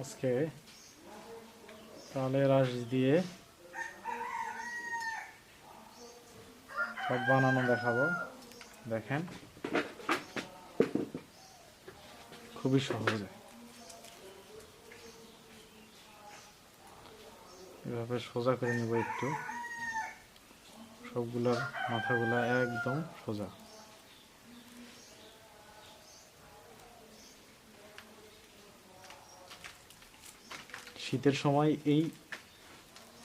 আজকে তালের আঁশ দিয়ে সব বানানো দেখাবো। দেখেন। খুবই সহজে। এভাবে সোজা করে নিব একটু। সবগুলোর মাথাগুলো একদম সোজা। শীতের সময় এই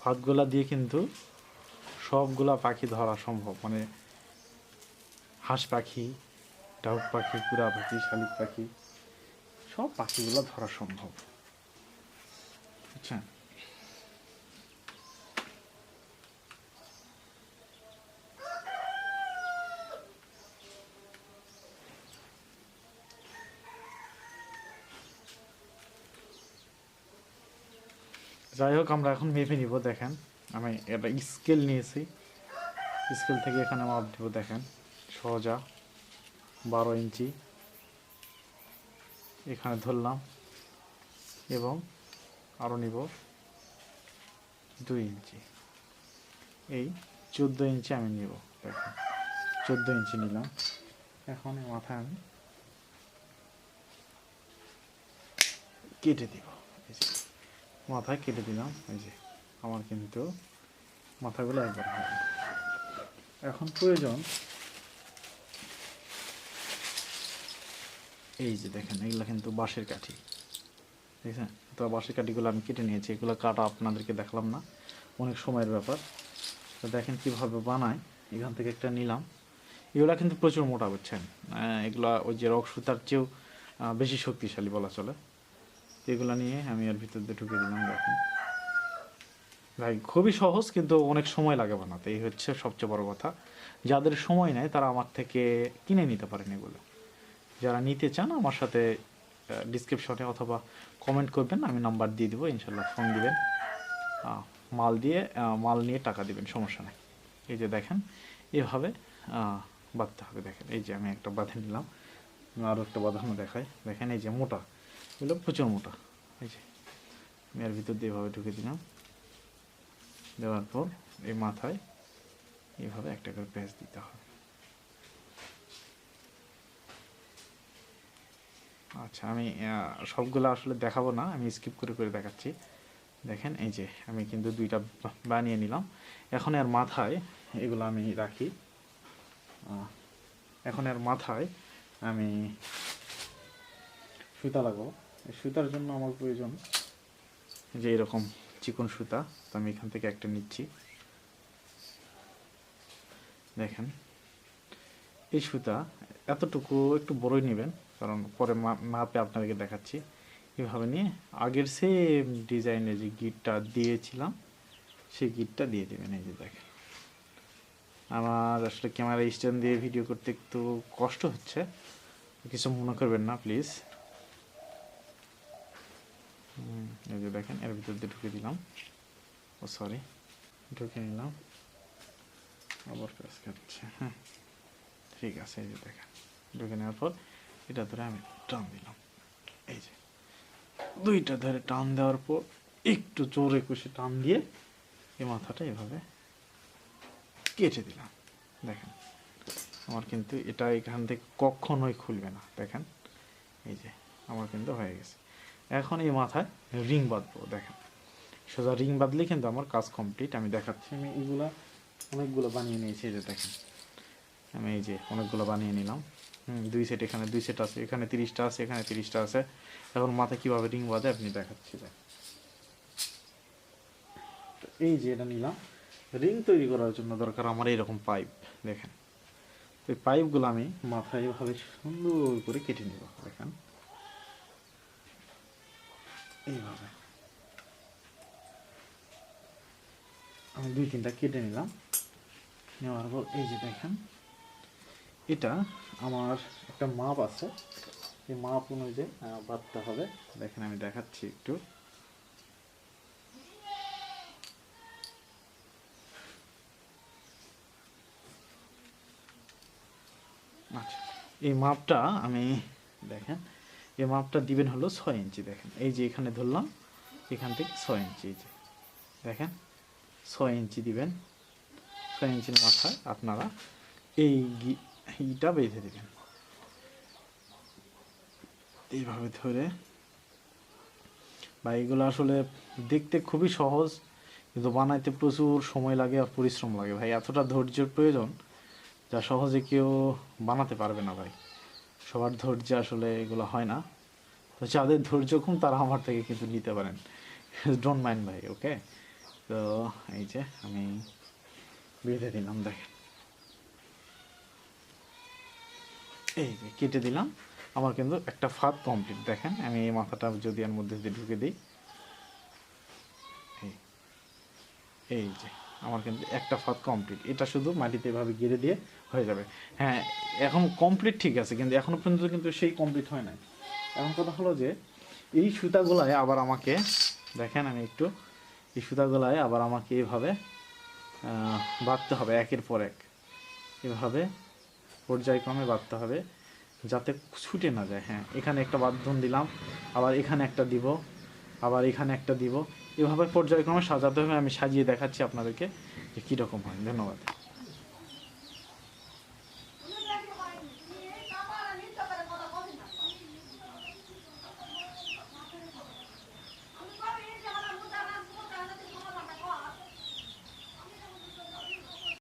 ফাঁকগুলা দিয়ে কিন্তু সবগুলা পাখি ধরা সম্ভব। মানে হাঁস পাখি, ডাউক পাখি, কুড়া পাখি, শালিক পাখি, সব পাখিগুলো ধরা সম্ভব। আচ্ছা? যাই হোক, আমরা এখন মেপে নিব, দেখেন। আমি এটা স্কেল নিয়েছি। স্কেল থেকে এখানে মাপ দিব, দেখেন। সহজা বারো ইঞ্চি। এখানে ধরলাম। এবং আরও নিব দুই ইঞ্চি। এই চোদ্দ ইঞ্চি আমি নিব, দেখেন। চোদ্দ ইঞ্চি নিলাম। এখন মাথায় আমি কেটে দিব। মাথায় কেটে দিলাম এই যে আমার কিন্তু মাথাগুলো একবার এখন প্রয়োজন এই যে দেখেন এগুলো কিন্তু বাঁশের কাঠি। দেখছেন? তো বাঁশের কাঠিগুলো আমি কেটে নিয়েছি এগুলো কাটা আপনাদেরকে দেখালাম না অনেক সময়ের ব্যাপার। তো দেখেন কীভাবে বানায় এখান থেকে একটা নিলাম। এগুলা কিন্তু প্রচুর মোটা বুঝছেন? আহ, এগুলা ওই যে রক সুতার চেয়েও বেশি শক্তিশালী বলা চলে। এগুলো নিয়ে আমি এর ভিতর দিয়ে ঢুকে দিলাম দেখেন। ভাই, খুবই সহজ, কিন্তু অনেক সময় লাগে বানাতে। এই হচ্ছে সবচেয়ে বড় কথা। যাদের সময় নেয় তারা আমার থেকে কিনে নিতে পারেন এগুলো। যারা নিতে চান, আমার সাথে ডিসক্রিপশনে অথবা কমেন্ট করবেন, আমি নাম্বার দিয়ে দিব ইনশাল্লাহ ফোন দিবেন। মাল দিয়ে মাল নিয়ে টাকা দিবেন, সমস্যা নেই। এই যে দেখেন, এভাবে বাঁধতে হবে। দেখেন, এই যে আমি একটা বাঁধে নিলাম। আরও একটা বাঁধানো দেখাই। দেখেন, এই যে মোটা। এগুলো প্রচুর মোটা। এই যে, আমি এর ভিতর দিয়ে এভাবে ঢুকে দিলাম। দেওয়ার পর এই মাথায় এইভাবে একটা করে প্যাঁচ দিতে হবে। আচ্ছা আমি সবগুলো আসলে দেখাবো না, আমি স্কিপ করে করে দেখাচ্ছি। দেখেন, এই যে, আমি কিন্তু দুইটা বানিয়ে নিলাম। এখন এর মাথায় এগুলো আমি রাখি। এখন এর মাথায় আমি সুতা লাগাবো। সুতার জন্য আমার প্রয়োজন। যে এরকম চিকন সুতা, তো আমি এখান থেকে একটা নিচ্ছি। দেখেন, এই সুতা এতটুকু একটু বড়ই নেবেন, কারণ পরে মাপে আপনাদেরকে দেখাচ্ছি। এভাবে নিয়ে আগের সেম ডিজাইনের যে গিটটা দিয়েছিলাম, সেই গিটটা দিয়ে দেবেন। এই যে দেখেন, আমার আসলে ক্যামেরা স্ট্যান্ড দিয়ে ভিডিও করতে একটু কষ্ট হচ্ছে। কিছু মনে করবেন না, প্লিজ। এই যে দেখেন, এর ভিতর দিয়ে ঢুকে দিলাম। ও সরি ঢুকে নিলাম। আবার প্রেস করছে হ্যাঁ। ঠিক আছে, এই যে দেখেন, ঢুকে নেওয়ার পর এটা ধরে আমি টান দিলাম। এই যে, দুইটা ধরে টান দেওয়ার পর একটু জোরে কষে টান দিয়ে এই মাথাটা এভাবে কেটে দিলাম। দেখেন, আমার কিন্তু এটা এখান থেকে কখনোই খুলবে না। দেখেন, এই যে, আমার কিন্তু হয়ে গেছে। এখন এই মাথায় রিং বাঁধবো, দেখেন। সোজা রিং বাঁধলে কিন্তু আমার কাজ কমপ্লিট আমি দেখাচ্ছি, আমি এগুলা অনেকগুলো বানিয়ে নিয়েছি যে দেখেন। আমি এই যে অনেকগুলো বানিয়ে নিলাম। দুই সেট এখানে দুই সেট আছে, এখানে তিরিশটা আছে, এখানে তিরিশটা আছে। এখন মাথায় কীভাবে রিং বাঁধে আপনি দেখাচ্ছি দেখ তো এই যে এটা নিলাম। রিং তৈরি করার জন্য দরকার আমার এইরকম পাইপ, দেখেন। তো এই পাইপগুলো আমি মাথায় এভাবে সুন্দর করে কেটে নিব, দেখেন। এইভাবে। আমি দুই তিনটা কেটে নিলাম। নেওয়ার পর এই যে দেখেন, এটা আমার একটা মাপ আছে। এই মাপ অনুযায়ী বাঁধতে হবে। দেখেন, আমি দেখাচ্ছি একটু। আচ্ছা এই মাপটা আমি, দেখেন এই মাপটা দিবেন হলো ছয় ইঞ্চি, দেখেন। এই যে এখানে ধরলাম, এখান থেকে ছয় ইঞ্চি দেখেন, ছয় ইঞ্চি দিবেন। ছয় ইঞ্চির মাথায় আপনারা এই ইটা বেঁধে দেবেন। এইভাবে ধরে। বা এগুলো আসলে দেখতে খুবই সহজ, কিন্তু বানাইতে প্রচুর সময় লাগে আর পরিশ্রম লাগে। ভাই, এতটা ধৈর্যের প্রয়োজন যা সহজে কেউ বানাতে পারবে না, ভাই। সবার ধৈর্য আসলে এগুলো হয় না। তো যাদের ধৈর্য কম তারা আমার থেকে কিন্তু নিতে পারেন। ডোন্ট মাইন্ড ভাই ওকে তো এই যে আমি বেঁধে দিলাম, দেখেন। এই যে কেটে দিলাম। আমার কিন্তু একটা ফাঁদ কমপ্লিট দেখেন। আমি এই মাথাটা যদি এর মধ্যে দিয়ে ঢুকে দিই। এই এই যে। আমার কিন্তু একটা ফাঁদ কমপ্লিট এটা শুধু মাটিতে এভাবে গেড়ে দিয়ে হয়ে যাবে। হ্যাঁ এখন কমপ্লিট ঠিক আছে, কিন্তু এখনও পর্যন্ত কিন্তু সেই কমপ্লিট হয় নাই। এখন কথা হলো যে, এই সুতাগুলায় আবার আমাকে, দেখেন আমি একটু, এই সুতাগুলায় আবার আমাকে এইভাবে বাঁধতে হবে একের পর এক। এভাবে পর্যায়ক্রমে বাঁধতে হবে, যাতে ছুটে না যায়। হ্যাঁ এখানে একটা বাঁধন দিলাম, আবার এখানে একটা দিব, আবার এখানে একটা দিব। এভাবে পর্যায়ক্রমে সাজাতে হবে আমি সাজিয়ে দেখাচ্ছি আপনাদেরকে যে কীরকম হয়। ধন্যবাদ।